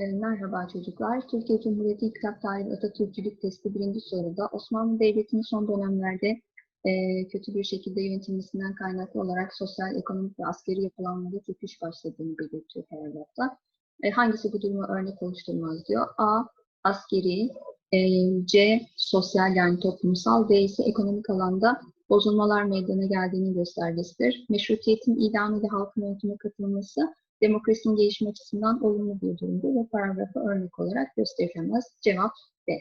E, Merhaba çocuklar. Türkiye Cumhuriyeti İnkılap Tarihi Atatürkçülük testi birinci soruda Osmanlı Devleti'nin son dönemlerde e, kötü bir şekilde yönetilmesinden kaynaklı olarak sosyal, ekonomik ve askeri yapılanmada çöküş başladığını belirtiyor paragrafta. E, hangisi bu duruma örnek oluşturmaz diyor. A. Askeri, e, C. Sosyal yani toplumsal, D ise ekonomik alanda bozulmalar meydana geldiğinin göstergesidir. Meşrutiyetin ilanı ile halkın yönetime katılması demokrasinin gelişme açısından olumlu bir durumdur ve paragrafı örnek olarak gösterilemez. Cevap B.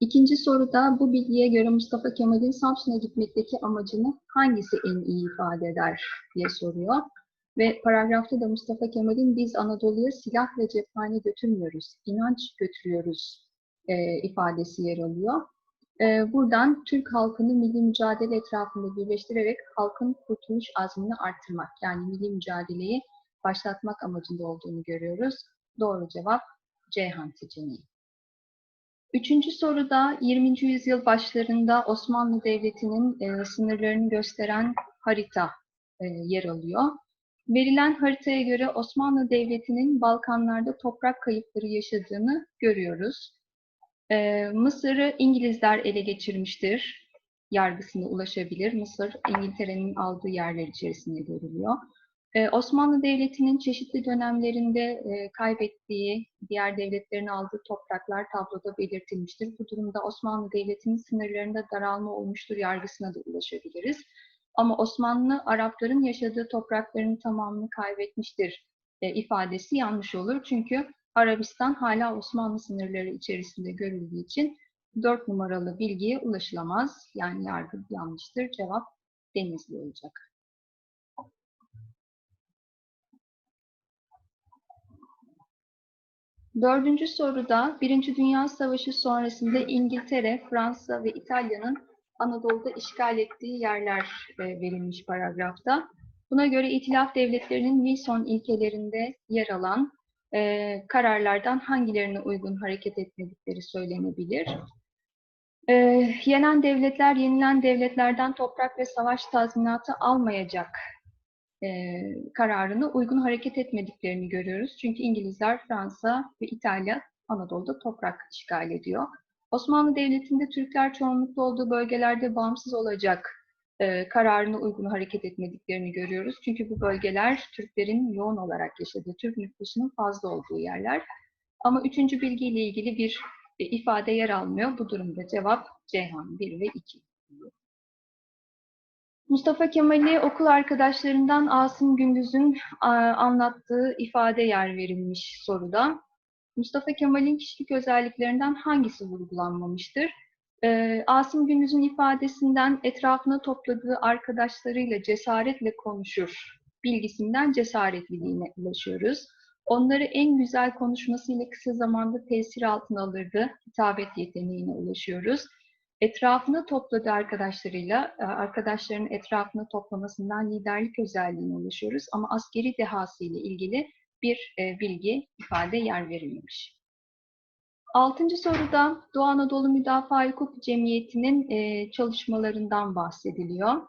İkinci soruda bu bilgiye göre Mustafa Kemal'in Samsun'a gitmekteki amacını hangisi en iyi ifade eder diye soruyor. Ve paragrafta da Mustafa Kemal'in biz Anadolu'ya silah ve cephane götürmüyoruz, inanç götürüyoruz e, ifadesi yer alıyor. E, buradan Türk halkını milli mücadele etrafında birleştirerek halkın kurtuluş azmini arttırmak, yani milli mücadeleyi başlatmak amacında olduğunu görüyoruz. Doğru cevap Ceyhan seçeneği. Üçüncü soruda 20. yüzyıl başlarında Osmanlı Devleti'nin e, sınırlarını gösteren harita e, yer alıyor. Verilen haritaya göre Osmanlı Devleti'nin Balkanlarda toprak kayıpları yaşadığını görüyoruz. E, Mısır'ı İngilizler ele geçirmiştir. Yargısına ulaşabilir. Mısır, İngiltere'nin aldığı yerler içerisinde görülüyor. Ee, Osmanlı Devleti'nin çeşitli dönemlerinde e, kaybettiği, diğer devletlerin aldığı topraklar tabloda belirtilmiştir. Bu durumda Osmanlı Devleti'nin sınırlarında daralma olmuştur yargısına da ulaşabiliriz. Ama Osmanlı, Arapların yaşadığı toprakların tamamını kaybetmiştir e, ifadesi yanlış olur. Çünkü Arabistan hala Osmanlı sınırları içerisinde görüldüğü için 4 numaralı bilgiye ulaşılamaz. Yani yargı yanlıştır. Cevap Denizli olacak. Dördüncü soruda Birinci Dünya Savaşı sonrasında İngiltere, Fransa ve İtalya'nın Anadolu'da işgal ettiği yerler e, verilmiş paragrafta. Buna göre İtilaf Devletleri'nin Wilson ilkelerinde yer alan e, kararlardan hangilerine uygun hareket etmedikleri söylenebilir. E, yenen devletler, yenilen devletlerden toprak ve savaş tazminatı almayacak e, kararına uygun hareket etmediklerini görüyoruz. Çünkü İngilizler, Fransa ve İtalya Anadolu'da toprak işgal ediyor. Osmanlı Devleti'nde Türkler çoğunluklu olduğu bölgelerde bağımsız olacak e, kararına uygun hareket etmediklerini görüyoruz. Çünkü bu bölgeler Türklerin yoğun olarak yaşadığı, Türk nüfusunun fazla olduğu yerler. Ama üçüncü bilgiyle ilgili bir e, ifade yer almıyor. Bu durumda cevap Ceyhan 1 ve 2. Mustafa Kemal'i okul arkadaşlarından Asım Gündüz'ün anlattığı ifade yer verilmiş soruda. Mustafa Kemal'in kişilik özelliklerinden hangisi vurgulanmamıştır? Ee, Asım Gündüz'ün ifadesinden etrafına topladığı arkadaşlarıyla cesaretle konuşur bilgisinden cesaretliliğine ulaşıyoruz. Onları en güzel konuşmasıyla kısa zamanda tesir altına alırdı, hitabet yeteneğine ulaşıyoruz etrafına topladığı arkadaşlarıyla, e, arkadaşlarının etrafına toplamasından liderlik özelliğine ulaşıyoruz. Ama askeri dehası ile ilgili bir e, bilgi, ifade yer verilmemiş. Altıncı soruda Doğu Anadolu Müdafaa Hukuk Cemiyeti'nin e, çalışmalarından bahsediliyor.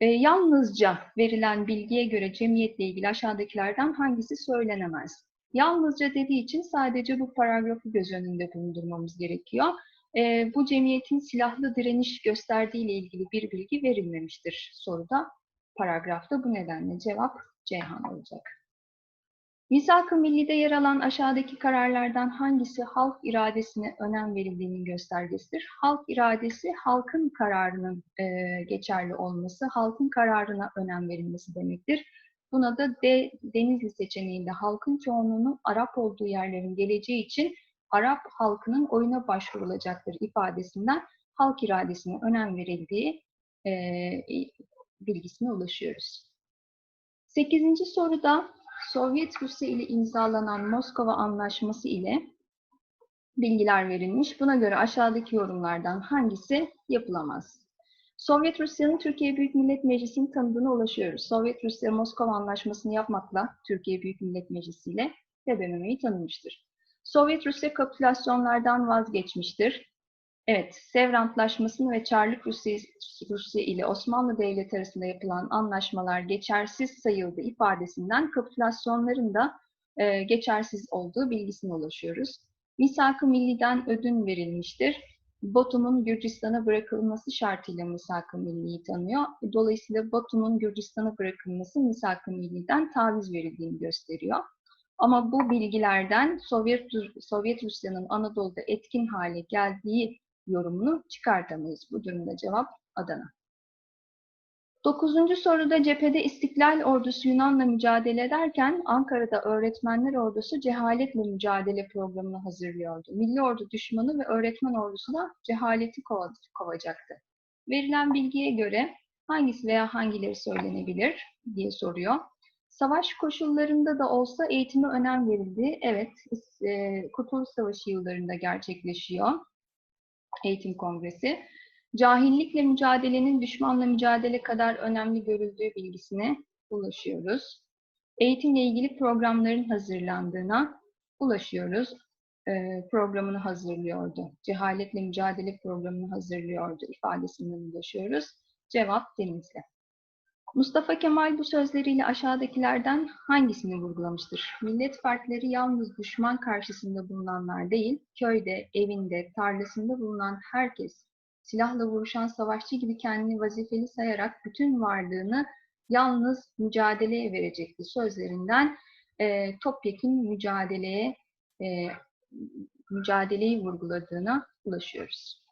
Yalnızca verilen bilgiye göre cemiyetle ilgili aşağıdakilerden hangisi söylenemez? Yalnızca dediği için sadece bu paragrafı göz önünde bulundurmamız gerekiyor e, bu cemiyetin silahlı direniş gösterdiği ile ilgili bir bilgi verilmemiştir soruda. Paragrafta bu nedenle cevap Ceyhan olacak. Misak-ı Milli'de yer alan aşağıdaki kararlardan hangisi halk iradesine önem verildiğinin göstergesidir? Halk iradesi, halkın kararının e, geçerli olması, halkın kararına önem verilmesi demektir. Buna da D, Denizli seçeneğinde halkın çoğunluğunun Arap olduğu yerlerin geleceği için Arap halkının oyuna başvurulacaktır ifadesinden halk iradesine önem verildiği e, bilgisine ulaşıyoruz. Sekizinci soruda Sovyet Rusya ile imzalanan Moskova Anlaşması ile bilgiler verilmiş. Buna göre aşağıdaki yorumlardan hangisi yapılamaz? Sovyet Rusya'nın Türkiye Büyük Millet Meclisi'nin tanıdığına ulaşıyoruz. Sovyet Rusya Moskova Anlaşması'nı yapmakla Türkiye Büyük Millet Meclisi ile TBMM'yi tanımıştır. Sovyet Rusya kapitülasyonlardan vazgeçmiştir. Evet, Sevr Antlaşması'nı ve Çarlık Rusya, Rusya ile Osmanlı Devleti arasında yapılan anlaşmalar geçersiz sayıldı ifadesinden kapitülasyonların da e, geçersiz olduğu bilgisine ulaşıyoruz. Misak-ı Milli'den ödün verilmiştir. Batum'un Gürcistan'a bırakılması şartıyla Misak-ı Milli'yi tanıyor. Dolayısıyla Batum'un Gürcistan'a bırakılması Misak-ı Milli'den taviz verildiğini gösteriyor. Ama bu bilgilerden Sovyet, Sovyet Rusya'nın Anadolu'da etkin hale geldiği yorumunu çıkartamayız. Bu durumda cevap Adana. Dokuzuncu soruda cephede İstiklal Ordusu Yunan'la mücadele ederken Ankara'da Öğretmenler Ordusu cehaletle mücadele programını hazırlıyordu. Milli Ordu düşmanı ve öğretmen ordusu da cehaleti kovacaktı. Verilen bilgiye göre hangisi veya hangileri söylenebilir diye soruyor. Savaş koşullarında da olsa eğitime önem verildi. Evet, e, Kurtuluş Savaşı yıllarında gerçekleşiyor eğitim kongresi. Cahillikle mücadelenin düşmanla mücadele kadar önemli görüldüğü bilgisine ulaşıyoruz. Eğitimle ilgili programların hazırlandığına ulaşıyoruz. E, programını hazırlıyordu. Cehaletle mücadele programını hazırlıyordu ifadesinden ulaşıyoruz. Cevap Denizli. Mustafa Kemal bu sözleriyle aşağıdakilerden hangisini vurgulamıştır? Millet fertleri yalnız düşman karşısında bulunanlar değil, köyde, evinde, tarlasında bulunan herkes, silahla vuruşan savaşçı gibi kendini vazifeli sayarak bütün varlığını yalnız mücadeleye verecekti sözlerinden e, topyekun mücadeleye e, mücadeleyi vurguladığına ulaşıyoruz.